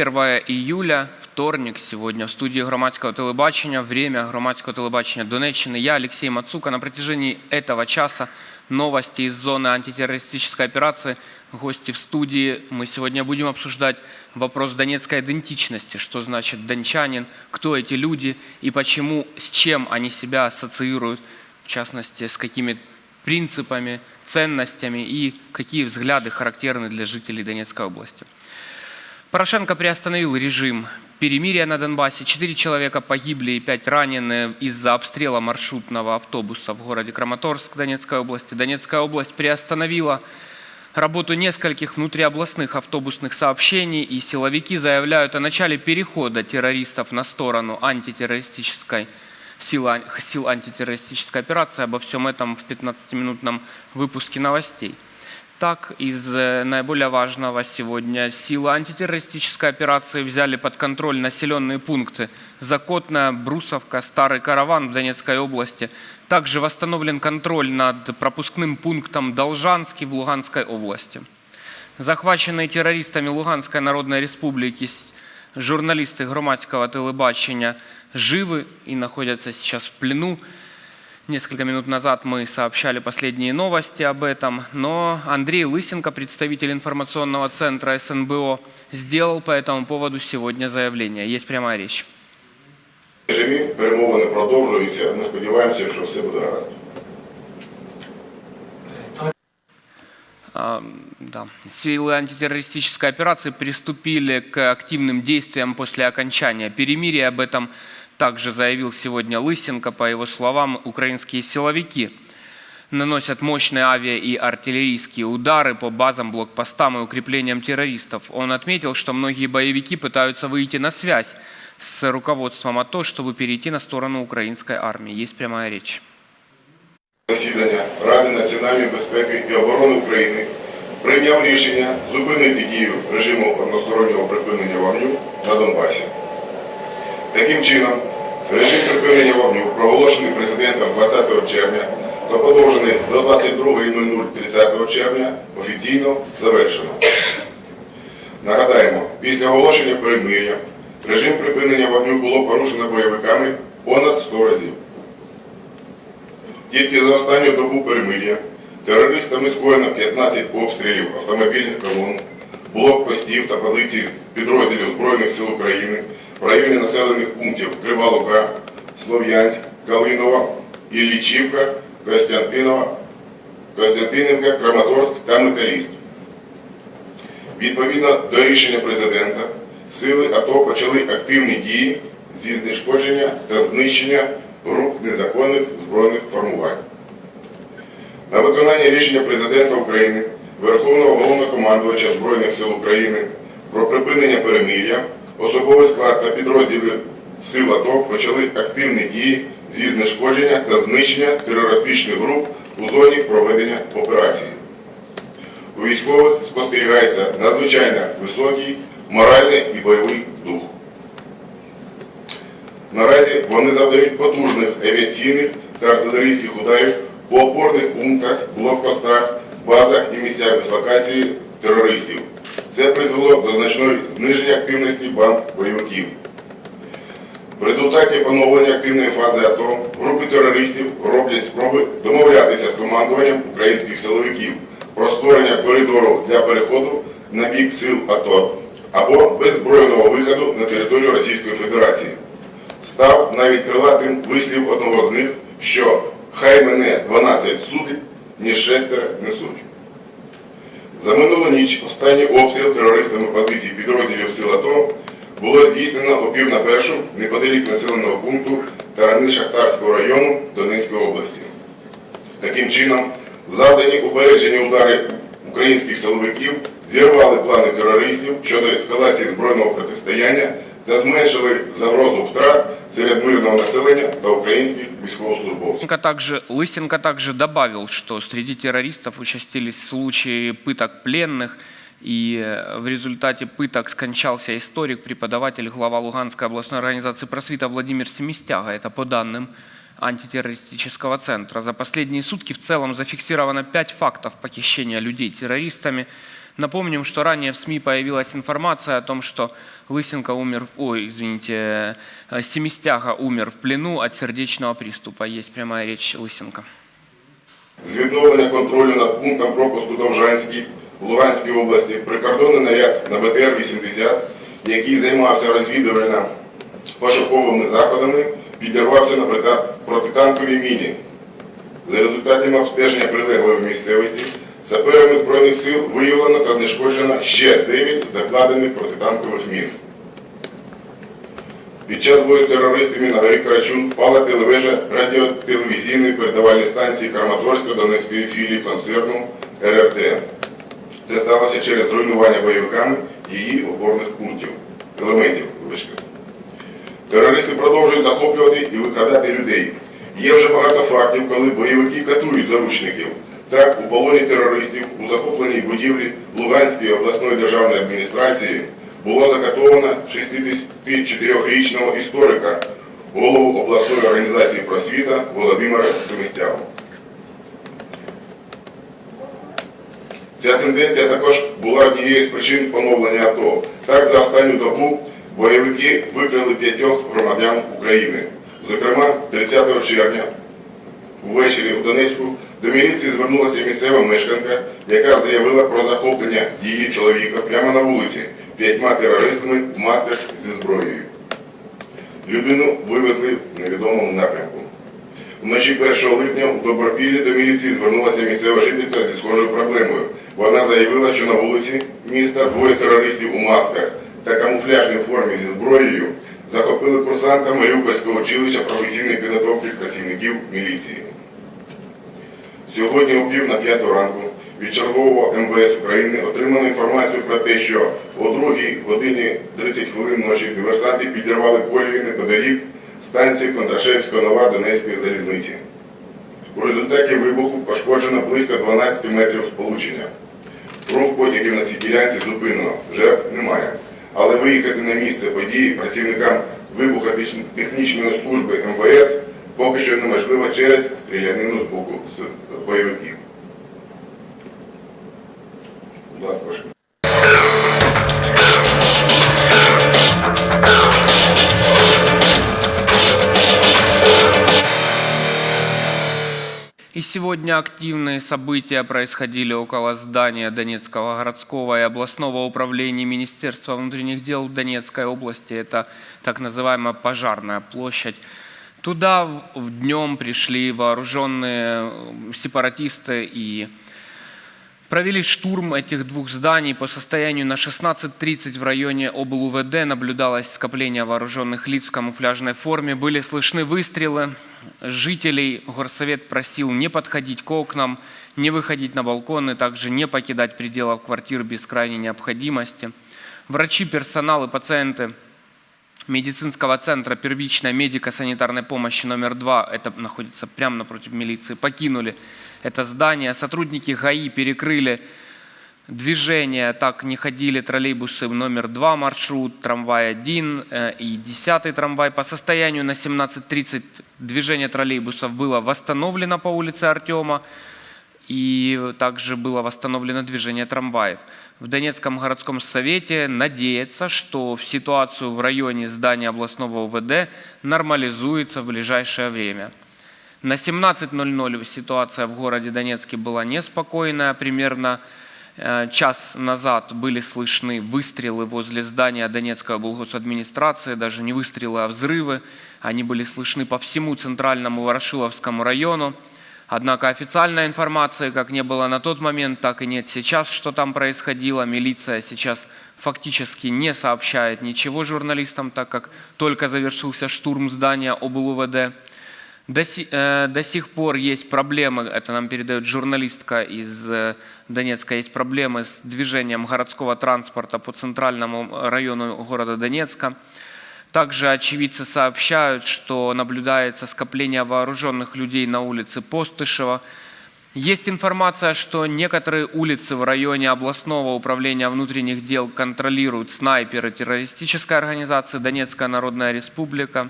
1 июля, вторник, сегодня в студии громадского телебачения, время громадского телебачения Донеччины. Я, Алексей Мацука. На протяжении этого часа новости из зоны антитеррористической операции. Гости в студии. Мы сегодня будем обсуждать вопрос донецкой идентичности. Что значит дончанин, кто эти люди и почему, с чем они себя ассоциируют, в частности, с какими принципами, ценностями и какие взгляды характерны для жителей Донецкой области. Порошенко приостановил режим перемирия на Донбассе. Четыре человека погибли и пять ранены из-за обстрела маршрутного автобуса в городе Краматорск Донецкой области. Донецкая область приостановила работу нескольких внутриобластных автобусных сообщений, и силовики заявляют о начале перехода террористов на сторону антитеррористической силы, сил антитеррористической операции. Обо всем этом в 15-минутном выпуске новостей. Так, из э, наиболее важного сегодня силы антитеррористической операции взяли под контроль населенные пункты Закотная, Брусовка, Старый Караван в Донецкой области. Также восстановлен контроль над пропускным пунктом Должанский в Луганской области. Захваченные террористами Луганской Народной Республики журналисты громадского телебачення живы и находятся сейчас в плену. Несколько минут назад мы сообщали последние новости об этом, но Андрей Лысенко, представитель информационного центра СНБО, сделал по этому поводу сегодня заявление. Есть прямая речь. Живі, перемовини продовжуються. Ми сподіваємося, що все буде гаразд. А, Да. Силы антитеррористической операции приступили к активным действиям после окончания перемирия. Об этом также заявил сегодня Лысенко. По его словам, украинские силовики наносят мощные авиа- и артиллерийские удары по базам, блокпостам и укреплениям террористов. Он отметил, что многие боевики пытаются выйти на связь с руководством АТО, чтобы перейти на сторону украинской армии. Есть прямая речь. Засідання Ради національної безпеки і оборони України прийняв рішення зупинити дію режиму одностороннього припинення вогню на Донбасі. Таким чином, режим припинення вогню, проголошений президентом 20 червня та подовжений до 22.00 30 червня, офіційно завершено. Нагадаємо, після оголошення перемир'я режим припинення вогню було порушено бойовиками понад 100 разів. Тільки за останню добу перемир'я терористами скоєно 15 обстрілів автомобільних колон, блокпостів та позицій підрозділів Збройних сил України в районі населених пунктів Крива Лука, Слов'янськ, Калинова, Іллічівка, Костянтинова, Костянтинівка, Краматорськ та Металіст. Відповідно до рішення президента, сили АТО почали активні дії зі знешкодження та знищення груп незаконних збройних формувань. На виконання рішення президента України, Верховного Головнокомандувача Збройних сил України про припинення перемир'я, особовий склад та підрозділи сил АТО почали активні дії зі знешкодження та знищення терористичних груп у зоні проведення операції. У військових спостерігається надзвичайно високий моральний і бойовий дух. Наразі вони завдають потужних авіаційних та артилерійських ударів по опорних пунктах, блокпостах, базах і місцях дислокації терористів. Це призвело до значної зниження активності банд бойовиків. В результаті поновлення активної фази АТО групи терористів роблять спроби домовлятися з командуванням українських силовиків про створення коридору для переходу на бік сил АТО або беззбройного виходу на територію Російської Федерації. Став навіть крилатим вислів одного з них, що хай мене 12 судить, ніж шестеро несуть. За минулу ніч останній обстріл терористами позицій підрозділів сил АТО було здійснено о пів на першу неподалік населеного пункту Тарани Шахтарського району Донецької області. Таким чином, завдані упереджені удари українських силовиків зірвали плани терористів щодо ескалації збройного протистояння та зменшили загрозу втрат серед мирного населення та українських військовослужбовців. Лысенко также, Лысенко также добавил, что среди террористов участились случаи пыток пленных, и э, в результате пыток скончался историк, преподаватель, глава Луганской областной организации просвита Владимир Семистяга. Это по данным антитеррористического центра. За последние сутки в целом зафиксировано пять фактов похищения людей террористами. Напомним, что ранее в СМИ появилась информация о том, что Лысенко умер, ой, извините, э, Семистяга умер в плену от сердечного приступа. Есть прямая речь Лысенко. з відновлення контролю над пунктом пропуску Довжанський в Луганській області прикордонний наряд на БТР-80, який займався розвідувальними пошуковими заходами, підірвався на прита- протитанковій міні. За результатами обстеження прилеглої місцевості саперами Збройних сил виявлено та знешкоджено ще 9 закладених протитанкових мін. Під час бою з терористами на горі Карачун впала телевежа радіотелевізійної передавальної станції Краматорсько-Донецької філії концерну РРТ. Це сталося через зруйнування бойовиками її опорних пунктів, елементів. Вибачте. Терористи продовжують захоплювати і викрадати людей. Є вже багато фактів, коли бойовики катують заручників. Так, у полоні терористів у захопленій будівлі Луганської обласної державної адміністрації було закатовано 64-річного історика, голову обласної організації просвіта Володимира Семистягу. Ця тенденція також була однією з причин поновлення АТО. Так, за останню добу бойовики викрили п'ятьох громадян України. Зокрема, 30 червня Увечері у Донецьку до міліції звернулася місцева мешканка, яка заявила про захоплення її чоловіка прямо на вулиці п'ятьма терористами в масках зі зброєю. Людину вивезли в невідомому напрямку. Вночі 1 липня у Добропіллі до міліції звернулася місцева жителька зі схожою проблемою. Вона заявила, що на вулиці міста двоє терористів у масках та камуфляжній формі зі зброєю захопили курсанта Маріупольського училища професійної підготовки працівників міліції. Сьогодні о пів на п'яту ранку від чергового МВС України отримано інформацію про те, що о 2 годині 30 хвилин ночі диверсанти підірвали колію неподалік станції Кондрашевського нова Донецької залізниці. У результаті вибуху пошкоджено близько 12 метрів сполучення. Рух потягів на цій ділянці зупинено, жертв немає. Але виїхати на місце події працівникам вибухотехнічної служби МВС поки що неможливо через стрілянину з боку бойовиків. Будь ласка, И сегодня активные события происходили около здания Донецкого городского и областного управления Министерства внутренних дел Донецкой области. Это так называемая пожарная площадь. Туда днем пришли вооруженные э, сепаратисты и Провели штурм этих двух зданий. По состоянию на 16.30 в районе облУВД наблюдалось скопление вооруженных лиц в камуфляжной форме. Были слышны выстрелы. Жителей горсовет просил не подходить к окнам, не выходить на балконы, также не покидать пределов квартир без крайней необходимости. Врачи, персонал и пациенты медицинского центра первичной медико-санитарной помощи номер два, это находится прямо напротив милиции, покинули это здание. Сотрудники ГАИ перекрыли движение, так не ходили троллейбусы номер 2 маршрут, трамвай 1 э, и 10 трамвай. По состоянию на 17.30 движение троллейбусов было восстановлено по улице Артема и также было восстановлено движение трамваев. В Донецком городском совете надеется, что в ситуацию в районе здания областного УВД нормализуется в ближайшее время. На 17.00 ситуация в городе Донецке была неспокойная. Примерно э, час назад были слышны выстрелы возле здания Донецкой облгосадминистрации, даже не выстрелы, а взрывы. Они были слышны по всему центральному Ворошиловскому району. Однако официальной информации как не было на тот момент, так и нет сейчас, что там происходило. Милиция сейчас фактически не сообщает ничего журналистам, так как только завершился штурм здания облУВД. До, э, до сих пор есть проблемы, это нам передает журналистка из э, Донецка, есть проблемы с движением городского транспорта по центральному району города Донецка. Также очевидцы сообщают, что наблюдается скопление вооруженных людей на улице Постышева. Есть информация, что некоторые улицы в районе областного управления внутренних дел контролируют снайперы террористической организации Донецкая Народная Республика.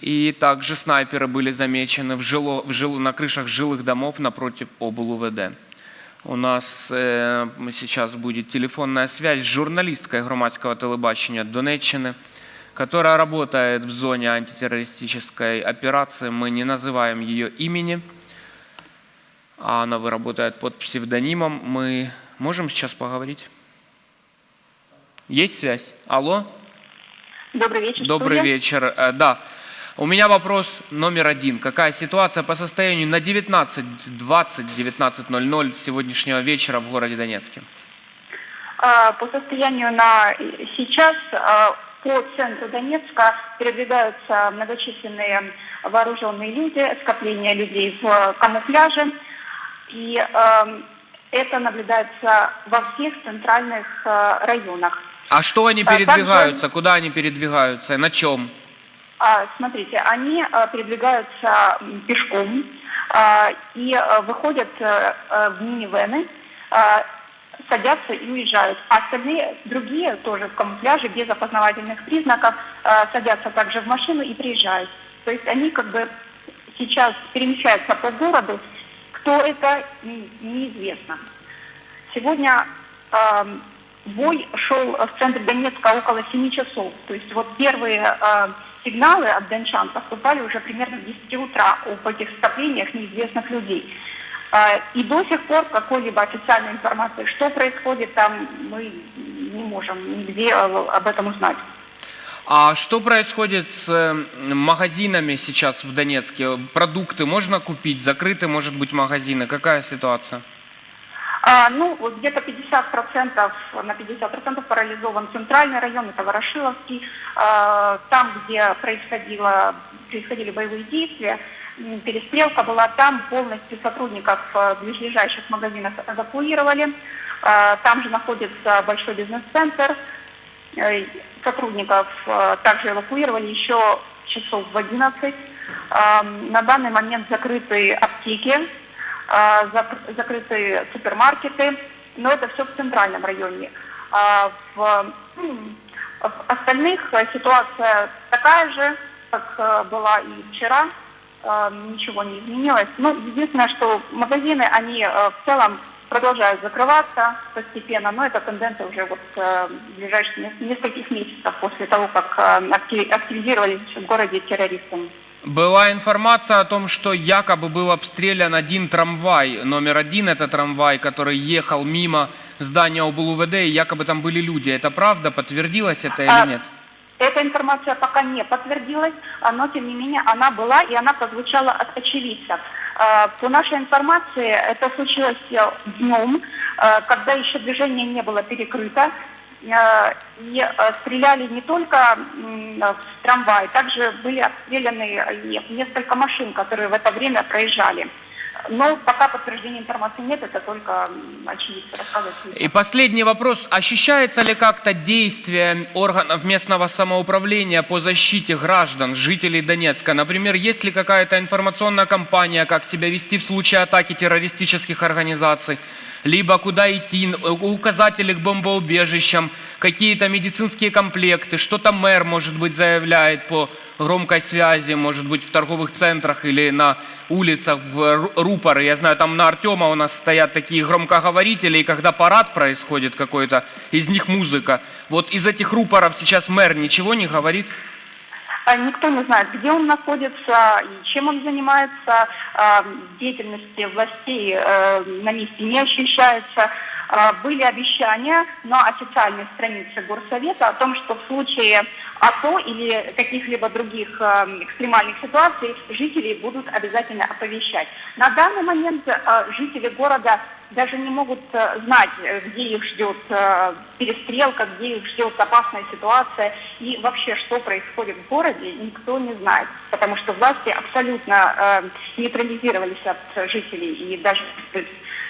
И также снайперы были замечены в жило, в жил- на крышах жилых домов напротив облУВД. У нас э, сейчас будет телефонная связь с журналисткой громадского телебачения Донеччины, которая работает в зоне антитеррористической операции. Мы не называем ее имени, а она работает под псевдонимом. Мы можем сейчас поговорить? Есть связь? Алло? Добрый вечер. Добрый студия. вечер. Э, Да. У меня вопрос номер один. Какая ситуация по состоянию на 19.20, 19.00 сегодняшнего вечера в городе Донецке? А, По состоянию на сейчас а, по центру Донецка передвигаются многочисленные вооруженные люди, скопление людей в камуфляже. И эм, это наблюдается во всех центральных э, районах. А что они также- передвигаются? Куда они передвигаются? На чем? А, Смотрите, они э, передвигаются пешком а, и э, выходят э, э, в минивены, а, садятся и уезжают. А остальные, другие, тоже в камуфляже, без опознавательных признаков, э, садятся также в машину и приезжают. То есть они как бы сейчас перемещаются по городу. Кто это, неизвестно. Сегодня эм, бой шел в центре Донецка около 7 часов. То есть вот первые э, сигналы от дончан поступали уже примерно в 10 утра об этих скоплениях неизвестных людей. Э, и до сих пор какой-либо официальной информации, что происходит там, мы не можем нигде э, об этом узнать. А что происходит с магазинами сейчас в Донецке? Продукты можно купить? Закрыты, может быть, магазины? Какая ситуация? А, ну, вот где-то 50%, на 50% парализован центральный район, это Ворошиловский. А, там, где происходило, происходили боевые действия, перестрелка была, там полностью сотрудников э, ближайших магазинов эвакуировали. А, там же находится большой бизнес-центр. Э, Сотрудников э, также эвакуировали еще часов в 11. А, На данный момент закрыты аптеки, зак- закрыты супермаркеты, но это все в центральном районе. А в, остальных э, ситуация такая же, как э, была и вчера, Э, ничего не изменилось. Ну, единственное, что магазины, они э, в целом продолжают закрываться постепенно, но это тенденция уже вот э, в ближайших нес- нескольких месяцев после того, как э, акти- активизировались в городе террористы. Была информация о том, что якобы был обстрелян один трамвай, номер один это трамвай, который ехал мимо здания ОБЛУВД, и якобы там были люди. Это правда? Подтвердилось это А, или нет? Эта информация пока не подтвердилась, но тем не менее она была и она прозвучала от очевидцев. А, По нашей информации это случилось э, днем, э, когда еще движение не было перекрыто. Э, И э, стреляли не только в трамвай, также были обстреляны несколько машин, которые в это время проезжали. Но пока подтверждения информации нет, это только очевидцы рассказывают. И последний вопрос. Ощущается ли как-то действие органов местного самоуправления по защите граждан, жителей Донецка? Например, есть ли какая-то информационная кампания, как себя вести в случае атаки террористических организаций? Либо куда идти, н- указатели к бомбоубежищам, какие-то медицинские комплекты, что-то мэр, может быть, заявляет по громкой связи, может быть, в торговых центрах или на улицах, в ру- рупоры. Я знаю, там на Артема у нас стоят такие громкоговорители, и когда парад происходит какой-то, из них музыка. Вот из этих рупоров сейчас мэр ничего не говорит? А Никто не знает, где он находится и чем он занимается. А, Деятельности властей э, на месте не ощущается. А, Были обещания на официальной странице Горсовета о том, что в случае АТО или каких-либо других э, экстремальных ситуаций жители будут обязательно оповещать. На данный момент э, жители города даже не могут знать, где их ждет перестрелка, где их ждет опасная ситуация и вообще, что происходит в городе, никто не знает, потому что власти абсолютно нейтрализировались от жителей и даже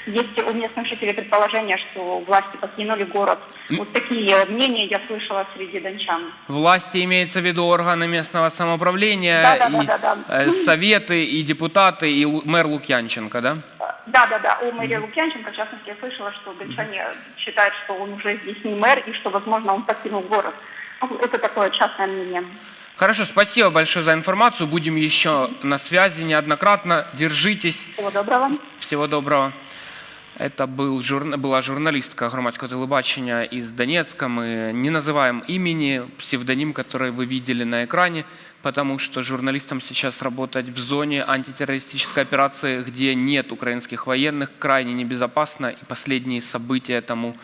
есть у местных жителей предположение, что власти покинули город. Вот такие мнения я слышала среди дончан. Власти имеется в виду органы местного самоуправления, Да-да-да, и да-да. э, советы, и депутаты, и мэр Лукьянченко, да? Да, да, да. У мэрии Лукьянченко, в частности, я слышала, что дончане считают, что он уже здесь не мэр и что, возможно, он покинул город. Ну, Это такое частное мнение. Хорошо, спасибо большое за информацию. Будем еще на связи неоднократно. Держитесь. Всего доброго. Всего доброго. Это был, журна- была журналистка громадського телебачення из Донецка. Мы не называем имени, псевдоним, который вы видели на экране, потому что журналистам сейчас работать в зоне антитеррористической операции, где нет украинских военных, крайне небезопасно, и последние события тому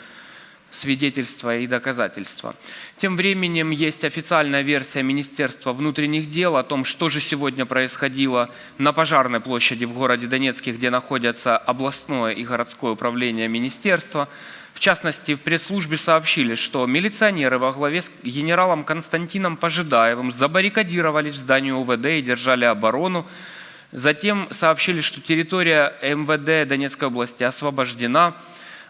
свидетельства и доказательства. Тем временем есть официальная версия Министерства внутренних дел о том, что же сегодня происходило на Пожарной площади в городе Донецке, где находятся областное и городское управление министерства. В частности, в пресс-службе сообщили, что милиционеры во главе с генералом Константином Пожидаевым забаррикадировались в здании УВД и держали оборону. Затем сообщили, что территория МВД Донецкой области освобождена.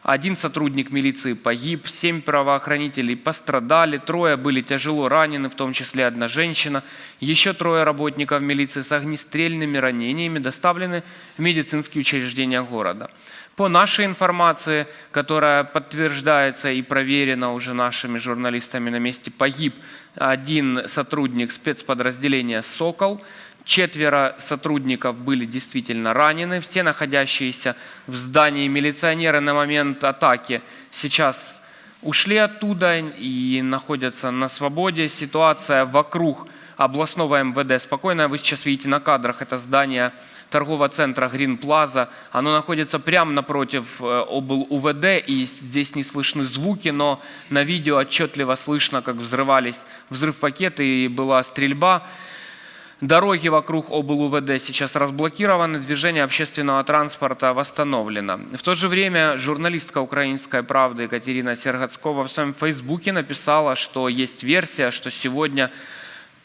Один сотрудник милиции погиб, семь правоохранителей пострадали, трое были тяжело ранены, в том числе одна женщина. Еще трое работников милиции с огнестрельными ранениями доставлены в медицинские учреждения города. По нашей информации, которая подтверждается и проверена уже нашими журналистами на месте, погиб один сотрудник спецподразделения «Сокол», Четверо сотрудников были действительно ранены. Все находящиеся в здании милиционеры на момент атаки сейчас ушли оттуда и находятся на свободе. Ситуация вокруг областного МВД спокойная. Вы сейчас видите на кадрах это здание торгового центра Грин Плаза. Оно находится прямо напротив э, обл. УВД, и здесь не слышны звуки, но на видео отчетливо слышно, как взрывались взрыв пакеты и была стрельба. Дороги вокруг обл. УВД сейчас разблокированы, движение общественного транспорта восстановлено. В то же время журналистка «Украинской правды» Екатерина Сергацкова в своем фейсбуке написала, что есть версия, что сегодня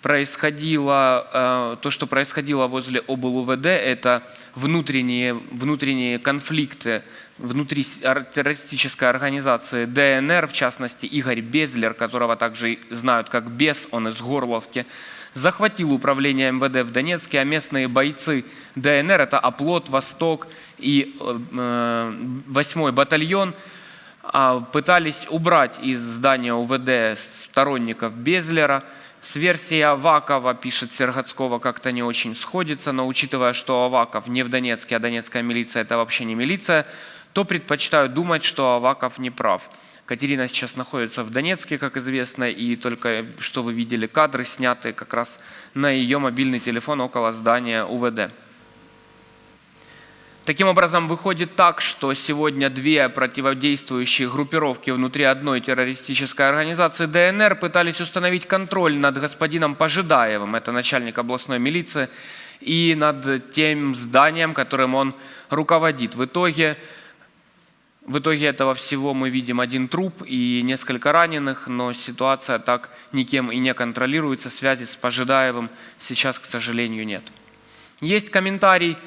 происходило, э, то, что происходило возле обл. УВД, это внутренние, внутренние конфликты внутри террористической организации ДНР, в частности, Игорь Безлер, которого также знают как Бес, он из Горловки, захватил управление МВД в Донецке, а местные бойцы ДНР, это Оплот, Восток и э, 8 батальон, а, пытались убрать из здания УВД сторонников Безлера. С версией Авакова, пишет Сергацкова, как-то не очень сходится, но учитывая, что Аваков не в Донецке, а донецкая милиция – это вообще не милиция, то предпочитаю думать, что Аваков не прав. Катерина сейчас находится в Донецке, как известно, и только что вы видели кадры, снятые как раз на ее мобильный телефон около здания УВД. Таким образом, выходит так, что сегодня две противодействующие группировки внутри одной террористической организации ДНР пытались установить контроль над господином Пожидаевым, это начальник областной милиции, и над тем зданием, которым он руководит. В итоге в итоге этого всего мы видим один труп и несколько раненых, но ситуация так никем и не контролируется. Связи с Пожидаевым сейчас, к сожалению, нет. Есть комментарий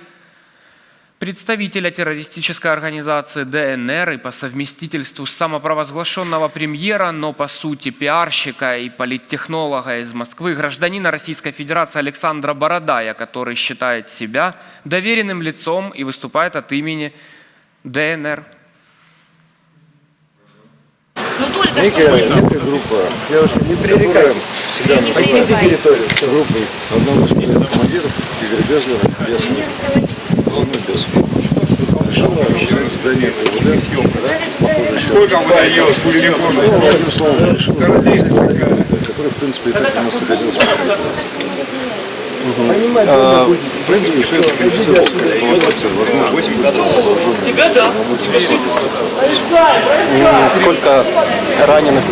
представителя террористической организации ДНР и по совместительству самопровозглашенного премьера, но по сути пиарщика и политтехнолога из Москвы, гражданина Российской Федерации Александра Бородая, который считает себя доверенным лицом и выступает от имени ДНР. Ну только Некая, что некая группа, девушка, не пререкаем, всегда Не называют пререкаем. группой одного из командиров Игоря Безлера, Бесова, главный Бесов. Решила расширить здание КВД, Сколько вы даете? ну, одним словом, решила который, в принципе, и так у нас находился А, В принципе, все это квалифицировалась коллаборация, возможно, тебя да. Сколько раненых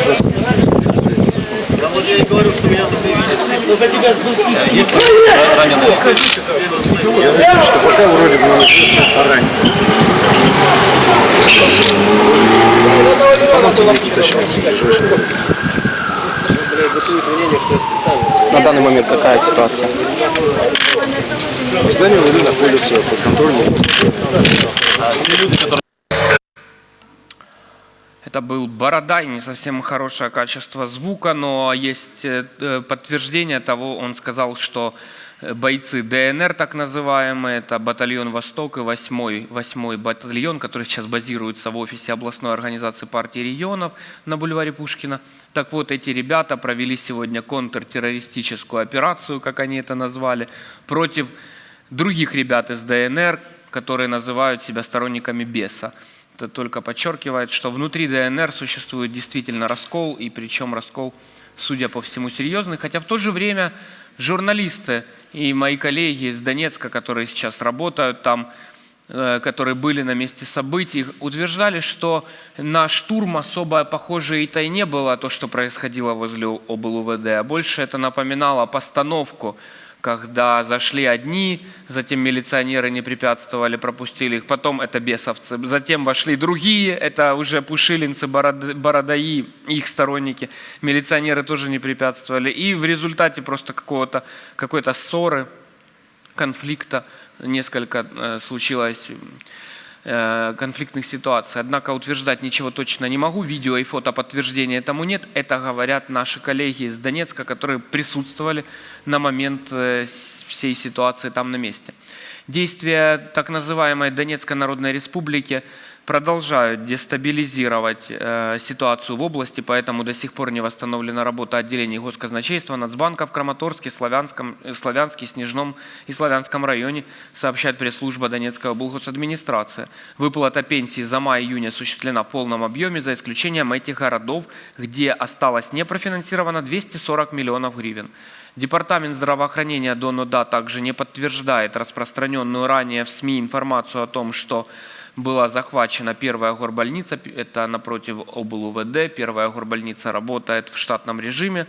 Есть и потерпевших? другие вопросы к этому полевому командиру действий. Я надеюсь, что пока вроде бы нам известно уточняться в ближайшее время. На данный момент какая ситуация? Здание ВД находится под контролем. Это был Бородай, не совсем хорошее качество звука, но есть э, э, подтверждение того, он сказал, что э, бойцы ДНР, так называемые, это батальон «Восток» и 8 восьмой батальон, который сейчас базируется в офисе областной организации партии регионов на бульваре Пушкина. Так вот, эти ребята провели сегодня контртеррористическую операцию, как они это назвали, против других ребят из ДНР, которые называют себя сторонниками беса. Это только подчеркивает, что внутри ДНР существует действительно раскол, и причем раскол, судя по всему, серьезный. Хотя в то же время журналисты и мои коллеги из Донецка, которые сейчас работают там, э, которые были на месте событий, утверждали, что на штурм особо похоже и то и не было то, что происходило возле облУВД, а больше это напоминало постановку когда зашли одни, затем милиционеры не препятствовали, пропустили их, потом это бесовцы, затем вошли другие, это уже пушилинцы, бород- бородаи, их сторонники, милиционеры тоже не препятствовали, и в результате просто какого-то, какой-то ссоры, конфликта несколько э, случилось конфликтных ситуаций. Однако утверждать ничего точно не могу. Видео и фото подтверждения этому нет. Это говорят наши коллеги из Донецка, которые присутствовали на момент э, всей ситуации там на месте. Действия так называемой Донецкой Народной Республики продолжают дестабилизировать э, ситуацию в области, поэтому до сих пор не восстановлена работа отделений госказначейства, Нацбанка в Краматорске, Славянском, э, Славянске, Снежном и Славянском районе, сообщает пресс-служба Донецкой облгосадминистрации. Выплата пенсии за май-июнь осуществлена в полном объеме, за исключением этих городов, где осталось непрофинансировано 240 миллионов гривен. Департамент здравоохранения ДОНОДА также не подтверждает распространенную ранее в СМИ информацию о том, что была захвачена первая горбольница, это напротив облУВД, первая горбольница работает в штатном режиме.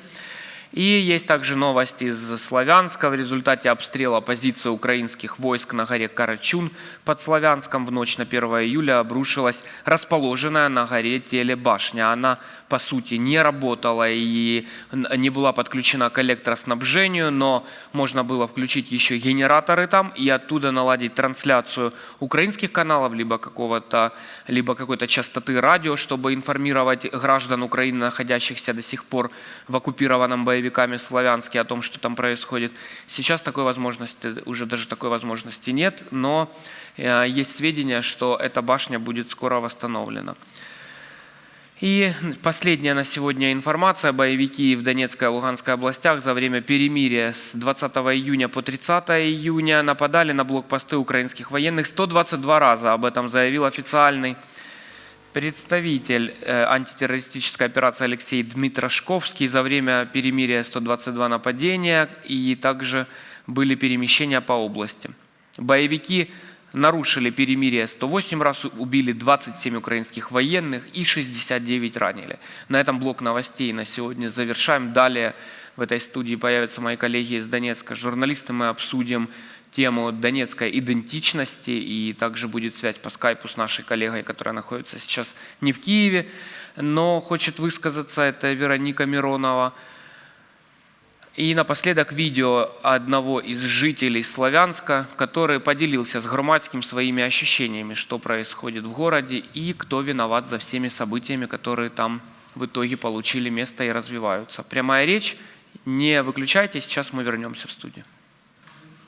И есть также новости из Славянска. В результате обстрела позиции украинских войск на горе Карачун под Славянском в ночь на 1 июля обрушилась расположенная на горе телебашня. Она, по сути, не работала и не была подключена к электроснабжению, но можно было включить еще генераторы там и оттуда наладить трансляцию украинских каналов, либо какого-то, либо какой-то частоты радио, чтобы информировать граждан Украины, находящихся до сих пор в оккупированном боевиками Славянске о том, что там происходит. Сейчас такой возможности, уже даже такой возможности нет, но э, есть сведения, что эта башня будет скоро восстановлена. И последняя на сегодня информация. Боевики в Донецкой и Луганской областях за время перемирия с 20 июня по 30 июня нападали на блокпосты украинских военных 122 раза. Об этом заявил официальный представитель э, антитеррористической операции Алексей Дмитрошковский. За время перемирия 122 нападения и также были перемещения по области. Боевики нарушили перемирие 108 раз, убили 27 украинских военных и 69 ранили. На этом блок новостей на сегодня завершаем. Далее в этой студии появятся мои коллеги из Донецка, журналисты. Мы обсудим тему донецкой идентичности, и также будет связь по скайпу с нашей коллегой, которая находится сейчас не в Киеве, но хочет высказаться, это Вероника Миронова. И напоследок видео одного из жителей Славянска, который поделился с Громадским своими ощущениями, что происходит в городе и кто виноват за всеми событиями, которые там в итоге получили место и развиваются. Прямая речь, не выключайте, сейчас мы вернемся в студию.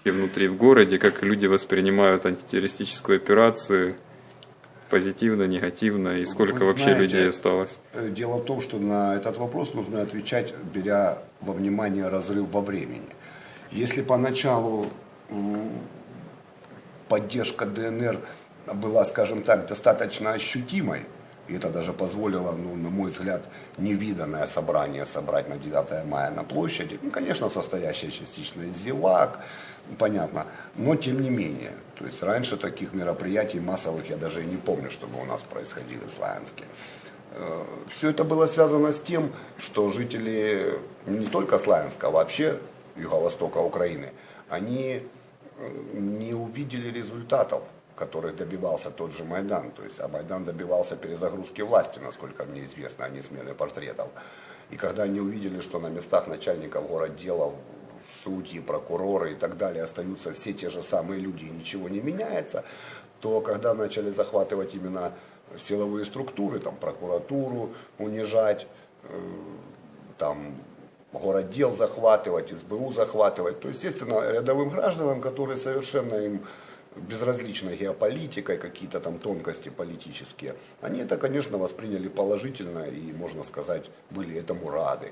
И внутри в городе, как люди воспринимают антитеррористическую операцию, позитивно, негативно, и сколько Вы вообще знаете, людей осталось? Э, Дело в том, что на этот вопрос нужно отвечать, беря во внимание разрыв во времени. Если поначалу поддержка ДНР была, скажем так, достаточно ощутимой, и это даже позволило, ну, на мой взгляд, невиданное собрание собрать на 9 мая на площади, ну, конечно, состоящее частично из зевак, понятно, но тем не менее. То есть раньше таких мероприятий массовых я даже и не помню, чтобы у нас происходили в Славянске. Все это было связано с тем, что жители не только Славянска, а вообще юго-востока Украины, они э, не увидели результатов, которых добивался тот же Майдан. То есть, а Майдан добивался перезагрузки власти, насколько мне известно, а не смены портретов. И когда они увидели, что на местах начальников городделов, судьи, прокуроры и так далее остаются все те же самые люди и ничего не меняется, то когда начали захватывать именно силовые структуры, там прокуратуру унижать, э, там городдел захватывать, СБУ захватывать. То, естественно, рядовым гражданам, которые совершенно им безразлична геополитика какие-то там тонкости политические, они это, конечно, восприняли положительно и, можно сказать, были этому рады.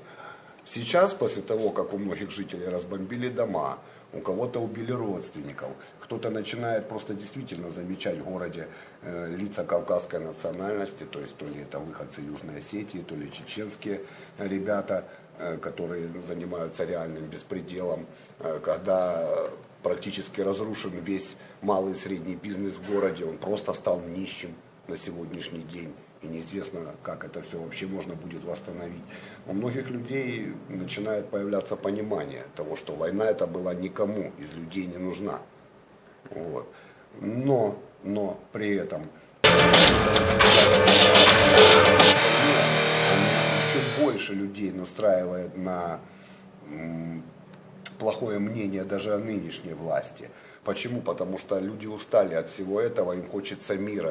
Сейчас, после того, как у многих жителей разбомбили дома, у кого-то убили родственников, кто-то начинает просто действительно замечать в городе э, лица кавказской национальности, то есть то ли это выходцы Южной Осетии, то ли чеченские ребята, э, которые занимаются реальным беспределом, Э, когда практически разрушен весь малый и средний бизнес в городе, он просто стал нищим на сегодняшний день. И неизвестно, как это все вообще можно будет восстановить. У многих людей начинает появляться понимание того, что война это была никому из людей не нужна. Вот. Но, но при этом еще больше людей настраивает на плохое мнение даже о нынешней власти. Почему? Потому что люди устали от всего этого, им хочется мира.